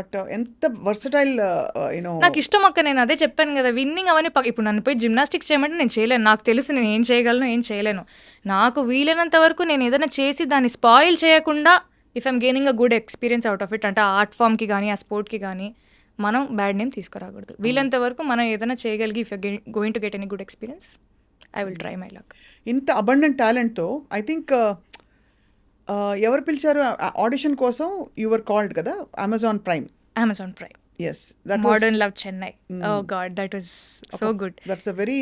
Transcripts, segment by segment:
But ఎంత versatile you know నాకు ఇష్టం అక్క నేను అదే చెప్పాను కదా విన్నింగ్ అవన్నీ ఇప్పుడు నన్ను పోయి జిమ్నాస్టిక్స్ చేయమంటే నేను చేయలేను. నాకు తెలుసు నేను ఏం చేయగలను ఏం చేయలేను. నాకు వీలైనంత వరకు నేను ఏదైనా చేసి దాన్ని స్పాయిల్ చేయకుండా if I'm gaining a good experience out of it అంటే ఆ ఆర్ట్ ఫామ్కి కానీ ఆ స్పోర్ట్కి కానీ మనం బ్యాడ్ నేమ్ తీసుకురాకూడదు. వీలైనంత వరకు మనం ఏదైనా చేయగలిగి if going to get any good experience I will try my luck ఇంత అబండెంట్ టాలెంట్తో ఐ థింక్ ఎవరు పిలిచారు? ఆడిషన్ కోసం యువర్ కాల్డ్ కదా? Amazon Prime Amazon Prime yes that Modern Love Chennai oh god that was so good that's a very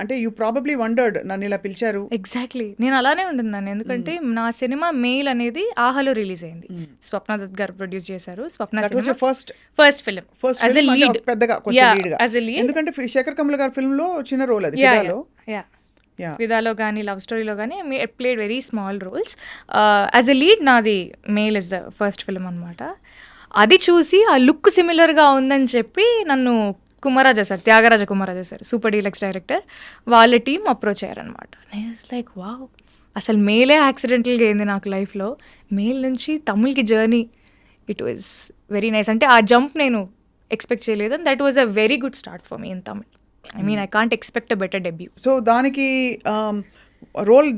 అంటే you probably wondered నన్ను ఇలా పిలిచారు. ఎగ్జాక్ట్లీ నేను అలానే ఉంటున్నాను. ఎందుకంటే నా సినిమా మెయిల్ అనేది ఆహాలో రిలీజ్ అయింది. స్వప్న దత్ గారు ప్రొడ్యూస్ చేశారు. Swapna first first film first as a lead పెద్దగా కొంచెం లీడ్ ఎందుకంటే శేఖర్ కమల్ గారి ఫిల్మ్లో చిన్న రోల్ అది యా విదాలో కానీ లవ్ స్టోరీలో కానీ played very small roles as a lead నాది Mail is the first film అనమాట అది చూసి ఆ లుక్ సిమిలర్గా ఉందని చెప్పి నన్ను Kumararaja sir Thyagaraja Kumararaja sir Super Deluxe director వాళ్ళ టీం అప్రోచ్ అయ్యారనమాట నేను లైక్ వావ్ అసలు మేలే యాక్సిడెంటల్గా అయింది నాకు లైఫ్లో మేల్ నుంచి తమిళ్కి journey it was very nice అంటే ఆ జంప్ నేను ఎక్స్పెక్ట్ చేయలేదు that was a very good start for me in Tamil I mean I can't expect a better debut so దానికి రోల్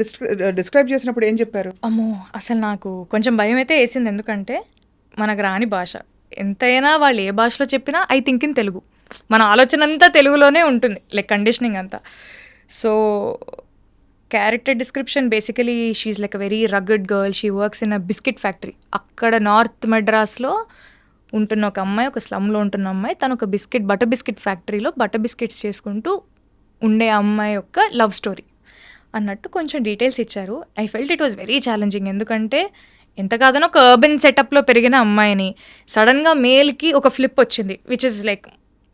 డిస్క్రైబ్ చేసినప్పుడు ఏం చెప్పారు? అమ్మో అసలు నాకు కొంచెం భయం అయితే వేసింది. ఎందుకంటే మనకు రాని భాష. ఎంతైనా వాళ్ళు ఏ భాషలో చెప్పినా ఐ థింక్ ఇన్ తెలుగు. మన ఆలోచన అంతా తెలుగులోనే ఉంటుంది లైక్ కండిషనింగ్ అంతా. So character description basically she's like a very rugged girl she works in a biscuit factory అక్కడ నార్త్ మెడ్రాస్లో ఉంటున్న ఒక అమ్మాయి ఒక స్లమ్లో ఉంటున్న అమ్మాయి తను ఒక బిస్కెట్ బటర్ బిస్కెట్ ఫ్యాక్టరీలో బటర్ బిస్కెట్స్ చేసుకుంటూ ఉండే అమ్మాయి యొక్క లవ్ స్టోరీ. అన్నట్టు కొంచెం డీటెయిల్స్ ఇచ్చారు. I felt it was very challenging. ఎందుకంటే ఎంత కాదనో ఒక అర్బన్ సెటప్లో పెరిగిన అమ్మాయిని సడన్గా మేల్కి ఒక ఫ్లిప్ వచ్చింది విచ్ ఇస్ లైక్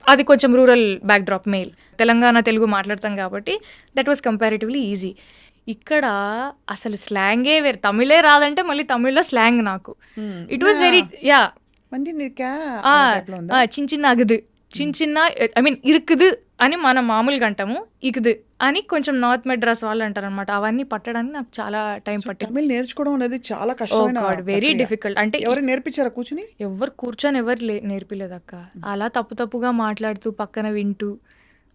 అది కొంచెం rural backdrop Mail Telangana Telugu మాట్లాడతాం కాబట్టి దట్ వాస్ కంపారిటివ్లీ ఈజీ ఇక్కడ అసలు స్లాంగే వేరు. తమిళే రాదంటే మళ్ళీ తమిళ్ళో స్లాంగ్ నాకు. It was very yeah ah, చిన్న చిన్న అగుదు. చిన్న చిన్న ఐ మీన్ ఇరుకుదు అని మనం మామూలుగా అంటాము ఇకుదు అని కొంచెం నార్త్ మెడ్రాస్ వాళ్ళు అంటారు అనమాట అవన్నీ పట్టడానికి నాకు చాలా టైం పట్టింది. తమిళ్ నేర్చుకోవడం అనేది చాలా కష్టమైన వెరీ. డిఫికల్ట్ అంటే ఎవరు నేర్పించారా కూర్చుని? ఎవరు కూర్చొని ఎవరు నేర్పిలేదు అక్క. అలా తప్పు తప్పుగా మాట్లాడుతూ పక్కన వింటూ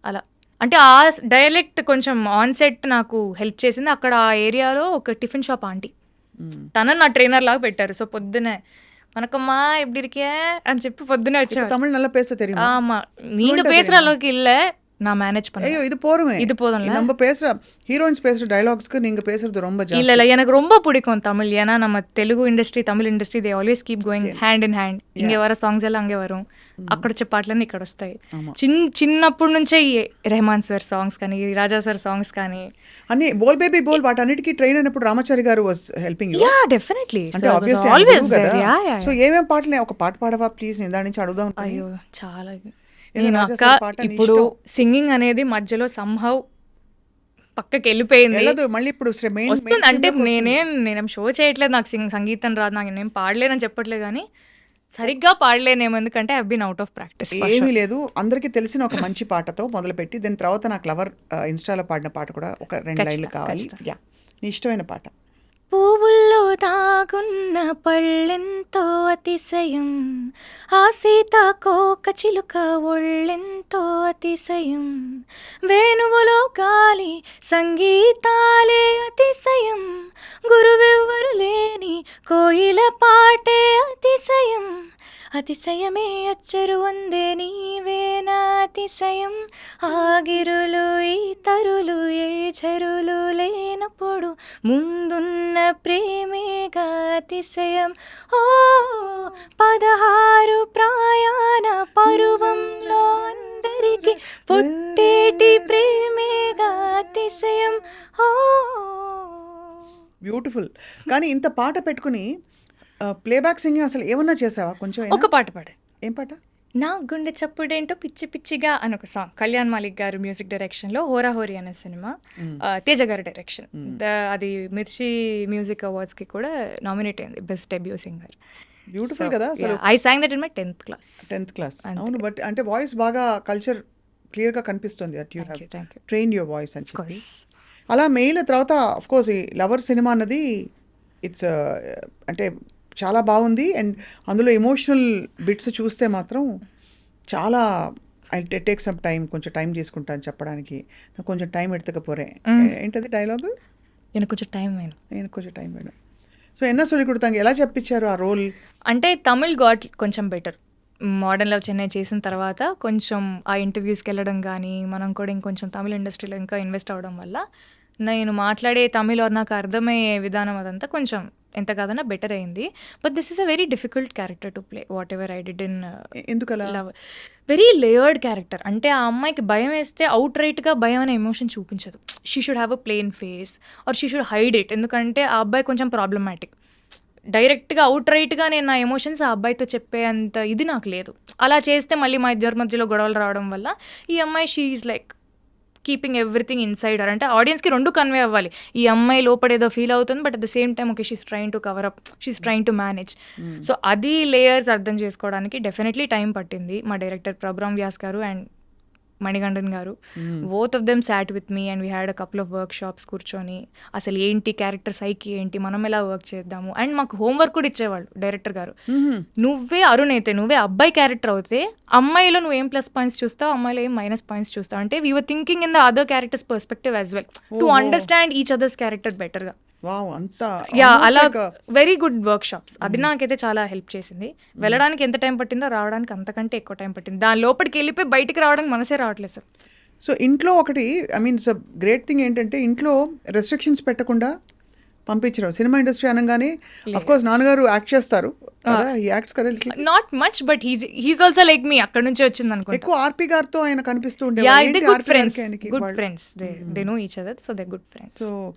అలా. అంటే ఆ డైలెక్ట్ కొంచెం ఆన్ సెట్ నాకు హెల్ప్ చేసింది. అక్కడ ఆ ఏరియాలో ఒక టిఫిన్ షాప్ ఆంటీ. తన నా ట్రైనర్ లాగా పెట్టారు. సో పొద్దునే వనకమ్మా ఎప్పుడు ఇరికే అని చెప్పి పొద్దునే వచ్చేవారు தமிழ் நல்லா பேச தெரியுமா ஆமா நீங்க பேசுற அளவுக்கு இல்ல நான் மேனேஜ் பண்ணேன் ஐயோ இது போருமே இது போதும் நம்ம பேசுற ஹீரோயின்ஸ் பேசுற டைலாக்ஸ்க்கு நீங்க பேசுறது ரொம்ப இல்ல இல்ல எனக்கு ரொம்ப பிடிக்கும் தமிழ் ஏன்னா நம்ம Telugu industry Tamil industry they always keep going hand in hand ఇంకే வர சாங்ஸ் எல்லாம் అంగే வரும் hmm. అక్కడ వచ్చే ఇక్కడ వస్తాయి. చిన్న చిన్నప్పటి రెహమాన్ సార్ సాంగ్స్ కానీ రాజా సార్ సాంగ్స్ కానీ. బోల్ బేబీ బోల్ వాటన్నిటికీ ట్రైన్ అయినప్పుడు గారు వాస్ హెల్పింగ్ యా డెఫినెట్లీ అంటే ఆబ్వియస్లీ ఆల్వేస్ సో ఏమేం పాటలు? ఒక పాట పాడవా ప్లీజ్ నేను నుంచి అడుగుదాం. అయ్యో చాలా నేను అక్క ఇప్పుడు. సింగింగ్ అనేది మధ్యలో సంహౌ పక్కకి వెళ్ళిపోయింది మళ్ళీ ఇప్పుడు వస్తుంది. అంటే నేనేం నేనేం షో చేయట్లేదు. నాకు సింగ్ సంగీతం రాదు. నాకు నేను పాడలేనని చెప్పట్లేదు కానీ సరిగ్గా పాడలేనేమో. ఎందుకంటే I been out of practice ఏమీ లేదు. అందరికీ తెలిసిన ఒక మంచి పాటతో మొదలుపెట్టి దాని తర్వాత నాకు లవర్ ఇన్స్టాలో పాడిన పాట కూడా ఒక రెండు లైన్లు కావాలి. యా నీ ఇష్టమైన పాట. దాగున్న పళ్ళెంతో అతిశయం. ఆ సీతాకోక చిలుక ఒళ్ళెంతో అతిశయం. వేణువులో గాలి సంగీతాలే అతిశయం. గురువెవ్వరు లేని కోయిల పాటే అతిశయం. అతిశయమే అచ్చరు వందే నీవేనా అతిశయం. ఆగిరులు ఈ తరులు ఏ చెరులు ముందున్న ప్రేమేగా అతిశయం. ఓ పదహారు ప్రయాణ పరువంలో అందరికి పుట్టేటి ప్రేమేగా అతిశయం. ఓ బ్యూటిఫుల్ కానీ ఇంత పాట పెట్టుకుని ప్లేబ్యాక్ సింగింగ్ అసలు ఏమన్నా చేసావా కొంచెం? ఒక పాట పాడు. ఏం పాట? నా గుండె చప్పుడేంటో పిచ్చి పిచ్చిగా అని ఒక సాంగ్ కళ్యాణ్ మాలిక్ గారు మ్యూజిక్ డైరెక్షన్లో హోరా హోరీ అనే సినిమా తేజ గారి డైరెక్షన్ అది మిర్చి మ్యూజిక్ అవార్డ్స్కి కూడా నామినేట్ అయింది బెస్ట్ డెబ్యూ సింగర్ బ్యూటిఫుల్ కదా I song that in my tenth class tenth class అవును బట్ అంటే వాయిస్ బాగా కల్చర్ క్లియర్గా కనిపిస్తుంది that you. Train your voice అని చెప్పి. అలా మెయిల్ తర్వాత అఫ్ కోర్స్ ఈ లవర్ సినిమా అన్నది ఇట్స్ అంటే చాలా బాగుంది. అండ్ అందులో ఎమోషనల్ బిట్స్ చూస్తే మాత్రం చాలా ఐ టేక్ సమ్ టైం కొంచెం టైం తీసుకుంటాను చెప్పడానికి. నాకు కొంచెం టైం ఎడతకపోరే. ఏంటది డైలాగ్? నేను కొంచెం టైం వేணும் నేను కొంచెం టైం వేయడం సో ఎన్న సొలి కొడతాంగి ఎలా చెప్పించారు ఆ రోల్? అంటే తమిళ్ గాడ్ కొంచెం బెటర్. మోడర్న్ లవ్ చెన్నై చేసిన తర్వాత కొంచెం ఆ ఇంటర్వ్యూస్కి వెళ్ళడం కానీ మనం కూడా ఇంకొంచెం తమిళ ఇండస్ట్రీలో ఇంకా ఇన్వెస్ట్ అవ్వడం వల్ల నేను మాట్లాడే తమిళ్ ఆర్ నాకు అర్థమయ్యే విధానం అదంతా కొంచెం ఎంత కాదన్నా బెటర్ అయింది. But this is a very difficult character to play whatever I did in ఎందుకలా? లవ్ వెరీ లేయర్డ్ క్యారెక్టర్ అంటే ఆ అమ్మాయికి భయం వేస్తే అవుట్ రైట్గా భయం అనే ఎమోషన్ చూపించదు. She should have a plain face or she should hide it ఎందుకంటే ఆ అబ్బాయి కొంచెం ప్రాబ్లమాటిక్ డైరెక్ట్గా అవుట్ రైట్గా నేను నా ఎమోషన్స్ ఆ అబ్బాయితో చెప్పే అంత ఇది నాకు లేదు. అలా చేస్తే మళ్ళీ మా ఇద్దరి మధ్యలో గొడవలు రావడం వల్ల ఈ అమ్మాయి she is like keeping everything inside అంటే ఆడియన్స్కి రెండు కన్వే అవ్వాలి. ఈ అమ్మాయి లోపల ఏదో ఫీల్ అవుతుంది but at the same time okay she's trying to cover up she's trying to manage so అది లేయర్స్ అర్థం చేసుకోవడానికి డెఫినెట్లీ టైం పట్టింది మా డైరెక్టర్ ప్రభ్రామ్ వ్యాస్ గారు. అండ్ మణిగండన్ గారు. Both of them sat with me and we had a couple of workshops కూర్చొని అసలు ఏంటి క్యారెక్టర్ సైకి ఏంటి మనం ఎలా వర్క్ చేద్దాము? అండ్ మాకు హోంవర్క్ కూడా ఇచ్చేవాళ్ళు డైరెక్టర్ గారు. నువ్వే అరుణ్ అయితే నువ్వే అబ్బాయి క్యారెక్టర్ అవుతే అమ్మాయిలో నువ్వు ఏం ప్లస్ పాయింట్స్ చూస్తావు అమ్మాయిలో ఏం మైనస్ పాయింట్స్ చూస్తావు? అంటే we're thinking in the other characters perspective as well to understand each other's character బెటర్గా యా అలా వెరీ గుడ్ వర్క్ షాప్స్ అది నాకైతే చాలా హెల్ప్ చేసింది. వెళ్ళడానికి ఎంత టైం పట్టిందో రావడానికి అంతకంటే ఎక్కువ టైం పట్టింది. దాని లోపలికి వెళ్ళిపోయి బయటికి రావడానికి మనసే రావట్లేదు సార్. సో ఇంట్లో ఒకటి I mean it's great thing ఏంటంటే ఇంట్లో రెస్ట్రిక్షన్స్ పెట్టకుండా పంపించరు. సినిమా ఇండస్ట్రీ అనగానే అఫ్ కోర్స్ నాన్నగారు యాక్ట్ చేస్తారు. Not much but he's he's also like me అక్కడ నుంచే వచ్చింది అనుకుంటా. ఎక్కువ ఆర్పి గారితో ఆయన కనిపిస్తూ ఏంటి good friends good friends they they know each other so they good friends so